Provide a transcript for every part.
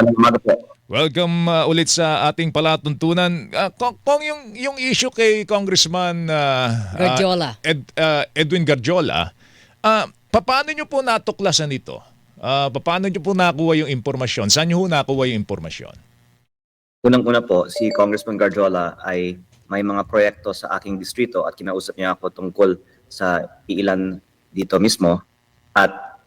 Umaga po? Welcome uh, ulit sa ating palatuntunan. Uh, kung, kung yung yung issue kay Congressman uh, Gardiola. uh, Ed, uh, Edwin Gardiola, uh, paano nyo po natuklasan ito? Uh, paano nyo po nakuha yung impormasyon? Saan nyo po nakuha yung impormasyon? Unang-una po, si Congressman Gardiola ay may mga proyekto sa aking distrito at kinausap niya ako tungkol sa iilan dito mismo. At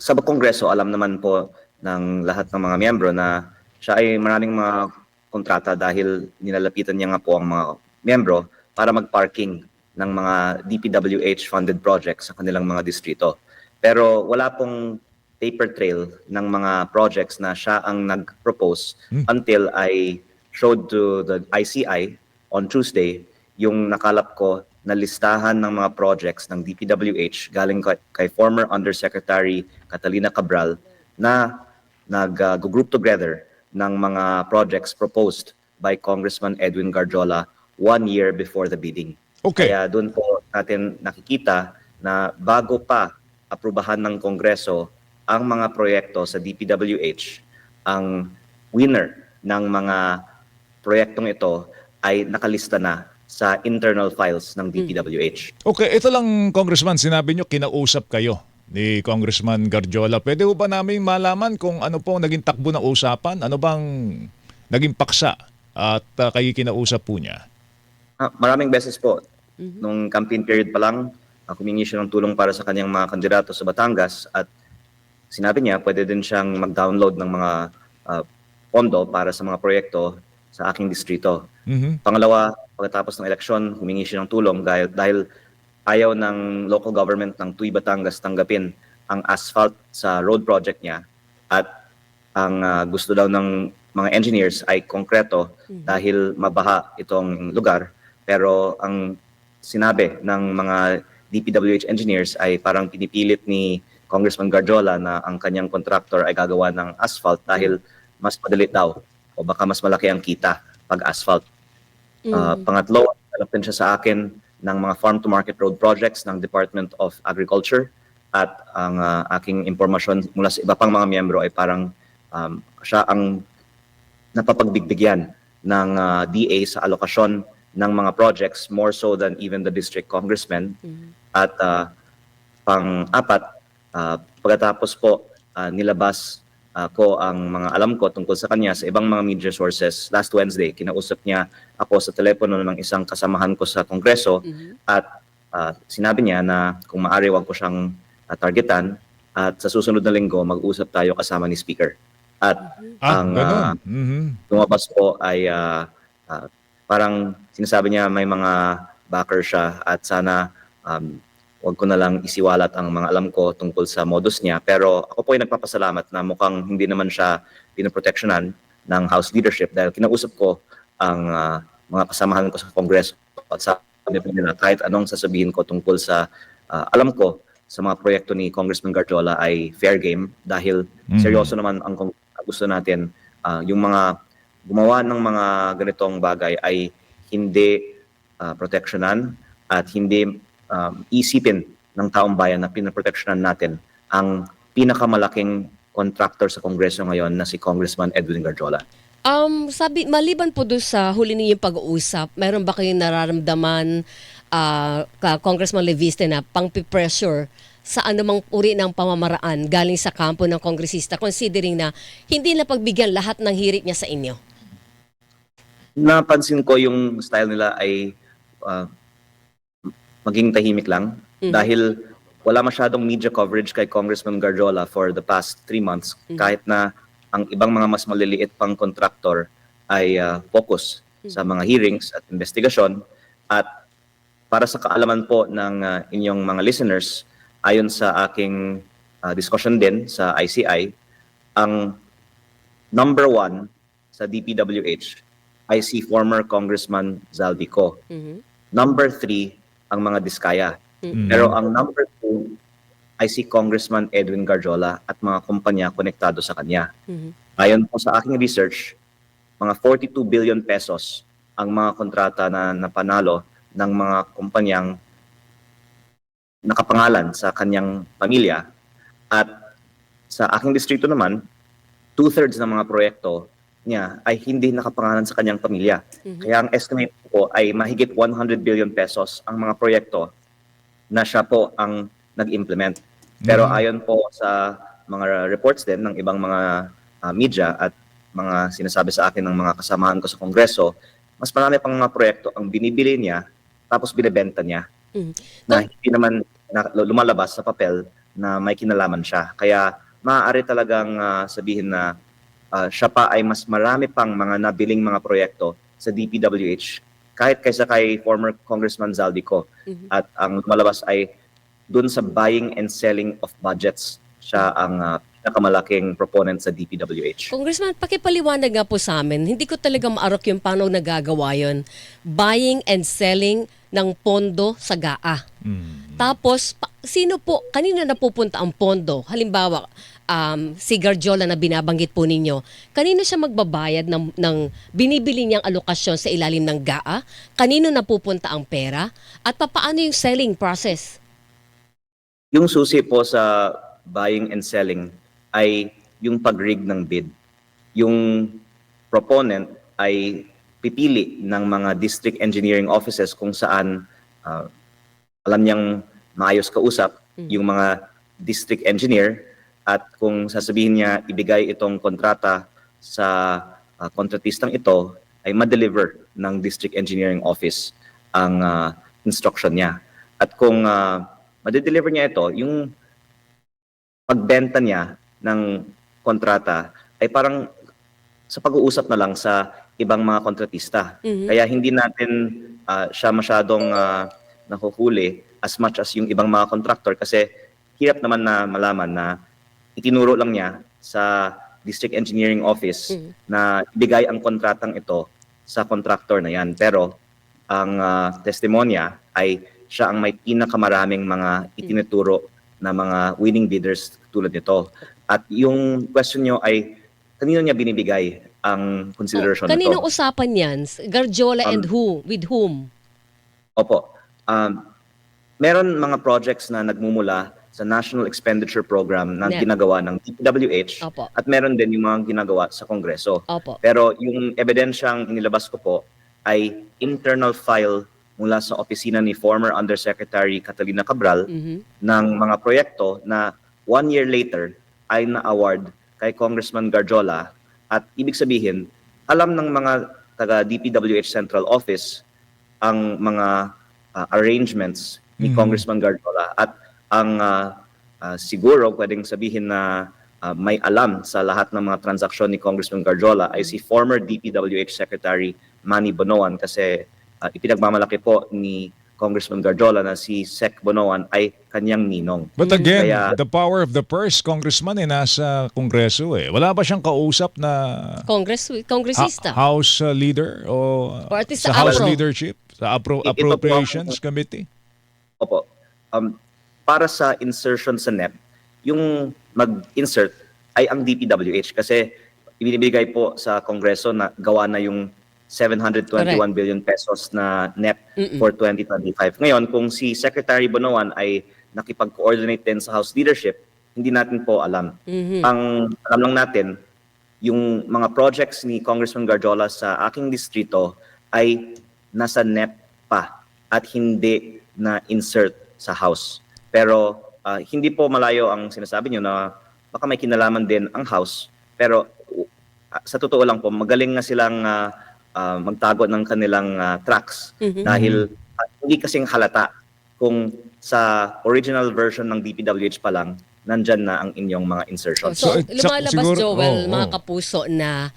sa Kongreso, alam naman po ng lahat ng mga miyembro na siya ay maraming mga kontrata dahil nilalapitan niya nga po ang mga miyembro para mag-parking ng mga DPWH-funded projects sa kanilang mga distrito. Pero wala pong paper trail ng mga projects na siya ang nag-propose until I showed to the ICI on Tuesday yung nakalap ko na listahan ng mga projects ng DPWH galing kay, kay former Undersecretary Catalina Cabral na nag-group together ng mga projects proposed by Congressman Edwin Garjola one year before the bidding. Okay. Kaya doon po natin nakikita na bago pa aprubahan ng Kongreso ang mga proyekto sa DPWH, ang winner ng mga proyektong ito ay nakalista na sa internal files ng DPWH. Okay, ito lang Congressman, sinabi nyo kinausap kayo ni Congressman Gardiola. Pwede po ba namin malaman kung ano po naging takbo ng usapan? Ano bang naging paksa at uh, kayo kinausap po niya? Ah, maraming beses po. Nung campaign period pa lang, uh, humingi siya ng tulong para sa kanyang mga kandidato sa Batangas at sinabi niya pwede din siyang mag-download ng mga ah, pondo para sa mga proyekto sa aking distrito. Mhm. Pangalawa, pagkatapos ng eleksyon, humingi siya ng tulong dahil, dahil ayaw ng local government ng Tuy Batangas tanggapin ang asphalt sa road project niya at ang ah, gusto daw ng mga engineers ay konkreto dahil mabaha itong lugar. Pero ang sinabi ng mga DPWH engineers ay parang pinipilit ni Congressman Gardiola na ang kanyang contractor ay gagawa ng asphalt dahil mas madali daw o baka mas malaki ang kita pag asphalt. Uh, pangatlo, alam din siya sa akin ng mga farm-to-market road projects ng Department of Agriculture at ang uh, aking impormasyon mula sa iba pang mga miyembro ay parang um, siya ang napapagbigyan ng uh, DA sa alokasyon ng mga projects more so than even the district congressman. At uh, pang-apat, uh, pagkatapos po uh, nilabas uh, ko ang mga alam ko tungkol sa kanya sa ibang mga media sources last Wednesday. Kinausap niya ako sa telepono ng isang kasamahan ko sa Kongreso at uh, sinabi niya na kung maaari wag ko siyang uh, targetan at sa susunod na linggo mag-usap tayo kasama ni Speaker. At Ah, ang ganun. uh, Mhm. lumabas po ay ah, ah, parang sinasabi niya may mga backer siya at sana um, wag ko na lang isiwalat ang mga alam ko tungkol sa modus niya. Pero ako po ay nagpapasalamat na mukhang hindi naman siya pinoproteksyonan ng House leadership dahil kinausap ko ang ah, mga kasamahan ko sa Kongreso at sabi po nila kahit anong sasabihin ko tungkol sa ah, alam ko sa mga proyekto ni Congressman Gardiola ay fair game dahil Mhm. seryoso naman ang gusto natin ah, yung mga gumawa ng mga ganitong bagay ay hindi ah, proteksyonan at hindi um, isipin ng taong bayan na pinaproteksyonan natin ang pinakamalaking contractor sa Kongreso ngayon na si Congressman Edwin Gardiola. Um, sabi, maliban po doon sa huli ninyong pag-uusap, mayroon ba kayong nararamdaman, ka Congressman Leviste, na pang-pressure sa anumang uri ng pamamaraan galing sa kampo ng kongresista considering na hindi na pagbigyan lahat ng hirit niya sa inyo? Napansin ko yung style nila ay ah, maging tahimik lang Mhm. dahil wala masyadong media coverage kay Congressman Gardiola for the past three months kahit na ang ibang mga mas maliliit pang contractor ay ah, focus sa mga hearings at investigasyon at para sa kaalaman po ng ah, inyong mga listeners ayon sa aking ah, discussion din sa ICI ang number one sa DPWH ay si former Congressman Zaldico. Mhm. Number three, ang mga Diskaya. Mhm. Pero ang number two ay si Congressman Edwin Garjola at mga kumpanya konektado sa kanya. Mhm. Ayon po sa aking research, mga 42 billion pesos ang mga kontrata na napanalo ng mga kumpanyang nakapangalan sa kanyang pamilya. At sa aking distrito naman, two-thirds ng mga proyekto niya ay hindi nakapangalan sa kanyang pamilya. Kaya ang estimate po ay mahigit 100 billion pesos ang mga proyekto na siya po ang nag-implement. Pero ayon po sa mga reports din ng ibang mga ah, media at mga sinasabi sa akin ng mga kasamahan ko sa Kongreso, mas marami pang mga proyekto ang binibili niya tapos binebenta niya Mhm. na hindi naman na, lumalabas sa papel na may kinalaman siya. Kaya maaari talagang ah, sabihin na ah, siya pa ay mas marami pang mga nabiling mga proyekto sa DPWH kahit kaysa kay former Congressman Zaldico. Mhm. At ang lumalabas ay dun sa buying and selling of budgets. Siya ang ah, pinakamalaking proponent sa DPWH. Congressman, pakipaliwanag nga po sa amin. Hindi ko talaga maarok yung paano nagagawa yun. Buying and selling ng pondo sa GAA. Mm. Tapos, pa- sino po, kanina napupunta ang pondo? Halimbawa, um, si Garjola na binabanggit po ninyo, kanino siya magbabayad ng, ng binibili niyang alokasyon sa ilalim ng GAA? Kanino napupunta ang pera? At papaano yung selling process? Yung susi po sa buying and selling ay yung pag-rig ng bid. Yung proponent ay pipili ng mga district engineering offices kung saan ah, alam niyang maayos kausap yung mga district engineer at kung sasabihin niya ibigay itong kontrata sa ah, kontratistang ito ay ma-deliver ng district engineering office ang ah, instruction niya. At kung uh, madideliver niya ito, yung pagbenta niya ng kontrata ay parang sa pag-uusap na lang sa ibang mga kontratista. Mhm. Kaya hindi natin ah, siya masyadong ah, nahuhuli as much as yung ibang mga contractor kasi hirap naman na malaman na itinuro lang niya sa district engineering office Mhm. na ibigay ang kontratang ito sa contractor na yan. Pero ang ah, testimonya ay siya ang may pinakamaraming mga itinuturo na mga winning bidders tulad nito. At yung question nyo ay kanino niya binibigay ang consideration Oh, kaninong nito? usapan yan? Garjola and Um, who? With whom? Opo. Um, meron mga projects na nagmumula sa National Expenditure Program na Net. ginagawa ng DPWH Opo. at meron din yung mga ginagawa sa Kongreso. Opo. Pero yung ebidensyang inilabas ko po ay internal file mula sa opisina ni former Undersecretary Catalina Cabral Mhm. ng mga proyekto na one year later ay na-award kay Congressman Garjola at ibig sabihin, alam ng mga taga DPWH Central Office ang mga ah, arrangements ni Mhm. Congressman Garjola at ang ah, ah, siguro pwedeng sabihin na ah, may alam sa lahat ng mga transaksyon ni Congressman Garjola ay si former DPWH Secretary Manny Bonoan kasi ah, ipinagmamalaki po ni Congressman Garjola na si Sec Bonoan ay kanyang ninong. But again, Kaya- the power of the purse, congressman, eh, nasa kongreso eh. Wala ba siyang kausap na Congress, ha- kongresista. house uh, leader o uh, Or at least sa sa house Apro. leadership? Sa appro- Ito po ang- appropriations committee? Opo. Um, para sa insertion sa NEP, yung mag-insert ay ang DPWH kasi ibinibigay po sa Kongreso na gawa na yung 721 billion pesos na NEP Mm-mm. for 2025. Ngayon, kung si Secretary Bonoan ay nakipag-coordinate din sa House leadership, hindi natin po alam. Mhm. Ang alam lang natin, yung mga projects ni Congressman Garjola sa aking distrito ay nasa NEP pa at hindi na insert sa House. Pero ah, hindi po malayo ang sinasabi nyo na baka may kinalaman din ang House. Pero uh, sa totoo lang po, magaling na silang ah, ah, magtago ng kanilang ah, tracks Mhm. dahil ah, hindi kasing halata kung sa original version ng DPWH pa lang, nandyan na ang inyong mga insertions. So, So, sa- lumalabas, siguro- Joel, mga oo. kapuso, na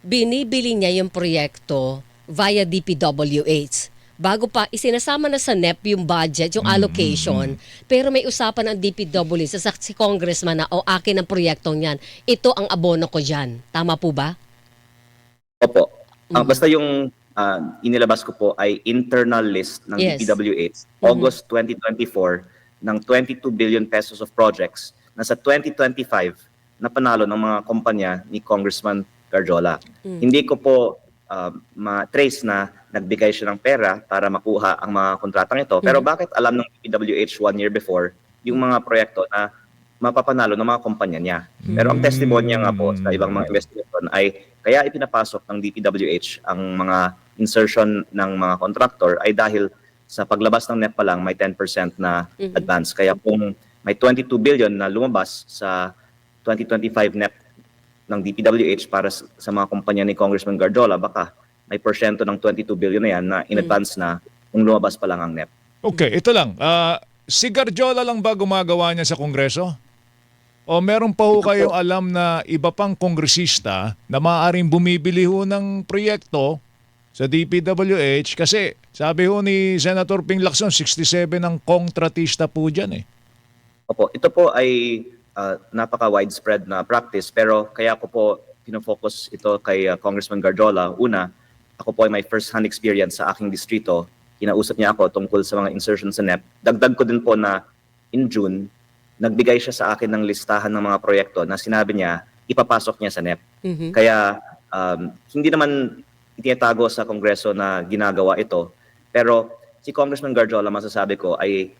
binibili niya yung proyekto via DPWH. Bago pa, isinasama na sa NEP yung budget, yung allocation. Pero may usapan ng DPWH sa si congressman na, o akin ang proyektong yan. Ito ang abono ko dyan. Tama po ba? Opo. Ang Mhm. basta yung ah, inilabas ko po ay internal list ng Yes. DPWH, Mhm. August 2024, ng 22 billion pesos of projects na sa 2025 na panalo ng mga kumpanya ni Congressman Garjola. Mm. Hindi ko po ah, ma-trace na nagbigay siya ng pera para makuha ang mga kontratang ito. Pero Mhm. bakit alam ng DPWH one year before yung mga proyekto na mapapanalo ng mga kumpanya niya. Pero ang testimonya nga po sa ibang mga investigation ay kaya ipinapasok ng DPWH ang mga insertion ng mga contractor ay dahil sa paglabas ng NEP pa lang may 10% na Mhm. advance. Kaya kung may 22 billion na lumabas sa 2025 NEP ng DPWH para sa mga kumpanya ni Congressman Garjola, baka may porsyento ng 22 billion na yan na in Mm. advance na kung lumabas pa lang ang NEP. Okay, ito lang. Ah, si Garjola lang ba gumagawa niya sa Kongreso? O meron pa ho kayong alam na iba pang kongresista na maaaring bumibili ho ng proyekto sa DPWH kasi sabi ho ni Senator Ping Lacson, 67 ang kontratista po dyan eh. Opo, ito po ay ah, napaka-widespread na practice pero kaya ko po pinofocus ito kay ah, Congressman Garjola. Una, ako po ay may first-hand experience sa aking distrito. Kinausap niya ako tungkol sa mga insertions sa NEP. Dagdag ko din po na in June, nagbigay siya sa akin ng listahan ng mga proyekto na sinabi niya ipapasok niya sa NEP. Mhm. Kaya um, hindi naman itinatago sa Kongreso na ginagawa ito. Pero si Congressman Garjola, masasabi ko, ay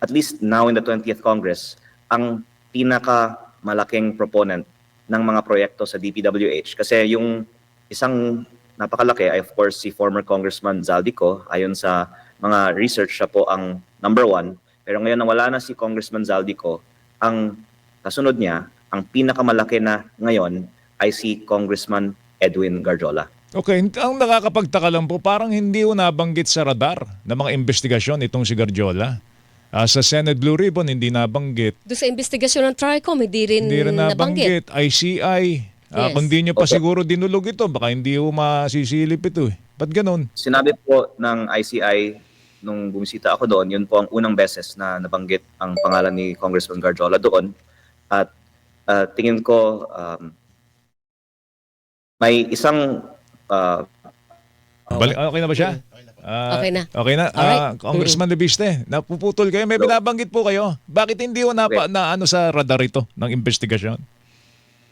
at least now in the 20th Congress, ang pinaka malaking proponent ng mga proyekto sa DPWH. Kasi yung isang napakalaki ay of course si former Congressman Zaldico. Ayon sa mga research, siya po ang number one. Pero ngayon na wala na si Congressman Zaldico, ang kasunod niya, ang pinakamalaki na ngayon ay si Congressman Edwin Garjola. Okay, ang nakakapagtaka lang po, parang hindi ho nabanggit sa radar ng mga investigasyon itong si Garjola. Ah, sa Senate Blue Ribbon, hindi nabanggit. Doon sa investigasyon ng TRICOM, hindi rin, Hindi rin nabanggit. nabanggit. ICI. Ah, Yes. Kung di nyo pa Okay. siguro dinulog ito, baka hindi ho masisilip ito eh. Ba't ganun? Sinabi po ng ICI nung bumisita ako doon, yun po ang unang beses na nabanggit ang pangalan ni Congressman Garjola doon. At ah, tingin ko um, may isang ah, Bali- okay na ba siya? Ah, Okay na. Okay na. Alright. Ah, Congressman Leviste, napuputol kayo. May binabanggit po kayo. Bakit hindi ho napa, Okay. na ano sa radar ito ng investigasyon?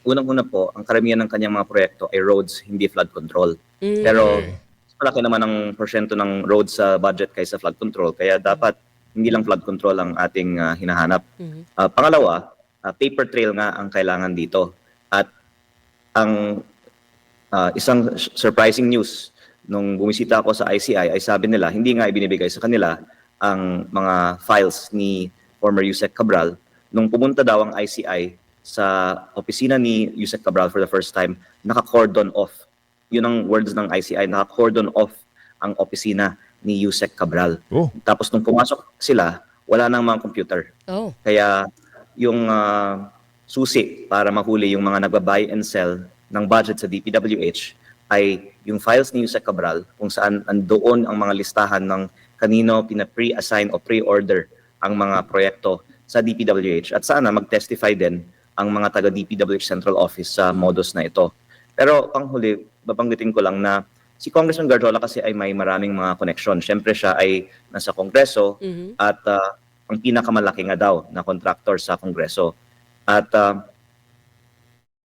unang-una po, ang karamihan ng kanyang mga proyekto ay roads, hindi flood control. Mm. Pero mas malaki naman ang porsyento ng roads sa budget kaysa flood control. Kaya dapat hindi lang flood control ang ating ah, hinahanap. Mhm. Ah, pangalawa, ah, paper trail nga ang kailangan dito. At ang ah, isang s- surprising news nung bumisita ako sa ICI ay sabi nila hindi nga ibinibigay sa kanila ang mga files ni former Yusek Cabral. Nung pumunta daw ang ICI sa opisina ni Yusek Cabral for the first time, naka-cordon off. Yun ang words ng ICI, naka-cordon off ang opisina ni Yusek Cabral. Oh, Tapos nung pumasok sila, wala nang mga computer. Oh. Kaya yung ah, susi para mahuli yung mga nagba-buy and sell ng budget sa DPWH ay yung files ni Yusek Cabral kung saan andoon ang mga listahan ng kanino pina-pre-assign o pre-order ang mga proyekto sa DPWH at sana mag-testify din ang mga taga DPWH Central Office sa modus na ito. Pero panghuli, babanggitin ko lang na si Congressman Garjola kasi ay may maraming mga connection. Siyempre siya ay nasa Kongreso, Mhm. at ah, ang pinakamalaki nga daw na contractor sa Kongreso. At ah,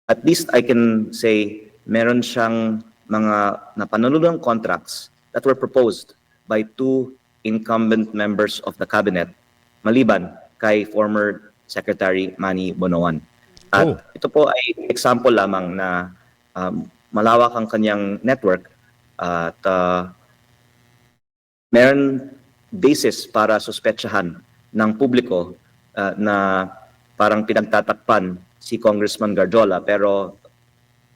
at least I can say meron siyang mga napanulungang contracts that were proposed by two incumbent members of the cabinet maliban kay former Secretary Manny Bonoan. At Oh. ito po ay example lamang na um, malawak ang kanyang network at ah, meron basis para suspetsahan ng publiko uh, na parang pinagtatakpan si Congressman Garjola pero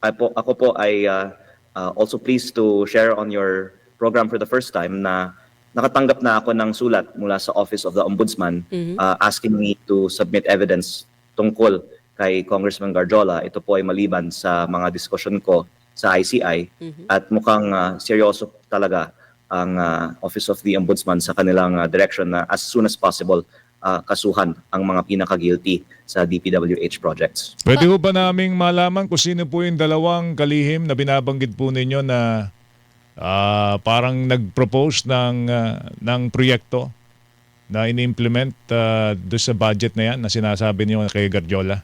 ako, ako po ay uh, uh, also pleased to share on your program for the first time na nakatanggap na ako ng sulat mula sa Office of the Ombudsman Mhm. uh, asking me to submit evidence tungkol kay Congressman Garjola. Ito po ay maliban sa mga diskusyon ko sa ICI Mhm. at mukhang ah, seryoso talaga ang ah, Office of the Ombudsman sa kanilang ah, direction na as soon as possible ah, kasuhan ang mga pinaka-guilty sa DPWH projects. Pwede ho ba naming malaman kung sino po yung dalawang kalihim na binabanggit po ninyo na ah, parang nag-propose ng, ah, ng proyekto na ini-implement uh, doon sa budget na yan na sinasabi niyo kay Garjola?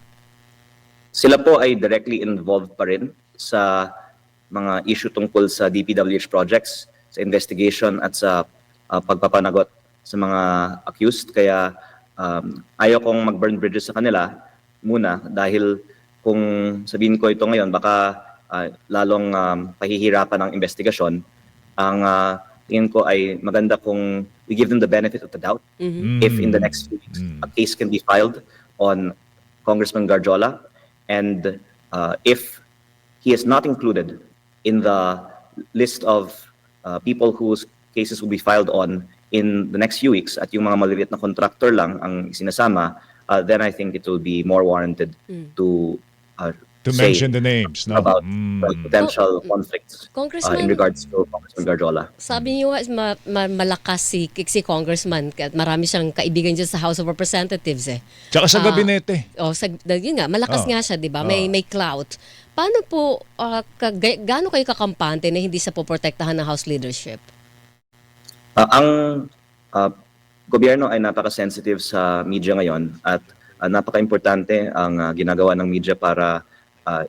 Sila po ay directly involved pa rin sa mga issue tungkol sa DPWH projects, sa investigation at sa ah, pagpapanagot sa mga accused. Kaya um, ayaw kong mag-burn bridges sa kanila. muna dahil kung sabihin ko ito ngayon, baka ah, lalong um, pahihirapan ang investigasyon. Ang ah, tingin ko ay maganda kung we give them the benefit of the doubt Mhm. if in the next few weeks Mm. a case can be filed on Congressman Garjola and uh, if he is not included in the list of uh, people whose cases will be filed on in the next few weeks at yung mga maliliit na contractor lang ang sinasama, uh, then I think it will be more warranted Mm. to uh, To say mention the names, no? about Mm. potential Oh, conflicts uh, Congressman, in regards to Congressman Garjola. Sabi niyo nga, ma- ma- malakas si, si Congressman at marami siyang kaibigan dyan sa House of Representatives eh. Tsaka sa Ah. gabinete. O, sa, yun nga, malakas Oh. nga siya, di ba? May, Oh. may clout. Paano po, ah, ka, ga- gaano kayo kakampante na hindi sa poprotektahan ng House leadership? Uh, ang uh, gobyerno ay napaka-sensitive sa media ngayon at uh, napaka-importante ang uh, ginagawa ng media para uh,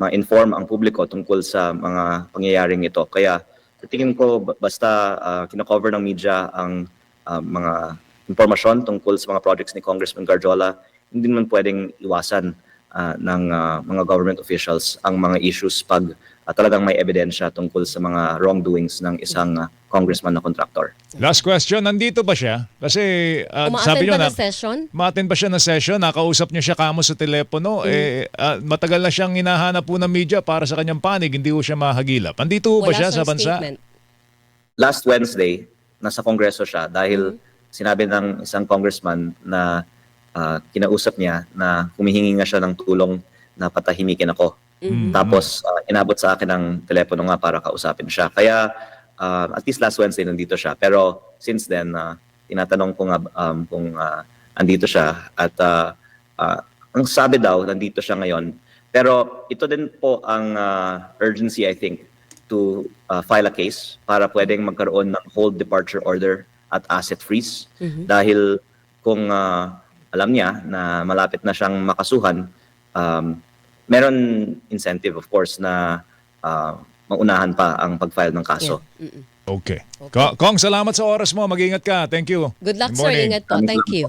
ma-inform ang publiko tungkol sa mga pangyayaring ito. Kaya tingin ko ba- basta uh, kino-cover ng media ang uh, mga impormasyon tungkol sa mga projects ni Congressman Garjola, hindi naman pwedeng iwasan uh, ng uh, mga government officials ang mga issues pag uh, talagang may ebidensya tungkol sa mga wrongdoings ng isang uh, congressman na contractor. Last question, nandito ba siya? Kasi uh, sabi niyo na session? Maaten ba siya ng session? Nakausap niyo siya kamo sa telepono? Mm. Eh, ah, matagal na siyang hinahanap po ng media para sa kanyang panig. Hindi po siya mahagilap. Andito po ba Wala siya sa bansa? statement. last Wednesday, nasa kongreso siya dahil sinabi ng isang congressman na ah, kinausap niya na humihingi nga siya ng tulong na patahimikin ako. Mhm. Tapos ah, inabot sa akin ng telepono nga para kausapin siya. Kaya ah, at least last Wednesday nandito siya. Pero since then, ah, tinatanong ko nga um, kung ah, andito siya at ah, ah, ang sabi daw, nandito siya ngayon. Pero ito din po ang ah, urgency, I think, to uh, file a case para pwedeng magkaroon ng hold departure order at asset freeze Mhm. dahil kung uh, alam niya na malapit na siyang makasuhan um, meron incentive of course na uh, maunahan pa ang pag-file ng kaso. Yeah. Mm-mm. Okay. Okay. Ko- Kong, salamat sa oras mo. Mag-ingat ka. Thank you. Good luck, Good sir. morning. Ingat po. Thank you.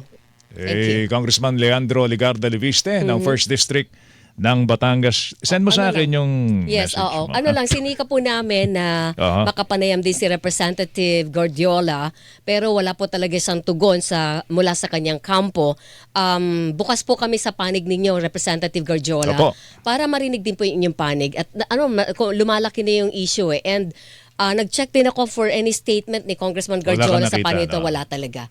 Eh, Congressman Leandro Ligarda Leviste ng 1st District ng Batangas. Send mo Ano sa lang? akin yung Yes, message oo. mo. Ano lang, sinika po namin na Aha. makapanayam din si Representative Gordiola pero wala po talaga siyang tugon sa mula sa kanyang kampo. Um, bukas po kami sa panig ninyo, Representative Gordiola, Opo. para marinig din po yung inyong panig. At ano, lumalaki na yung issue eh. And ah, nag-check din ako for any statement ni Congressman Gordiola sa panito, no? wala talaga.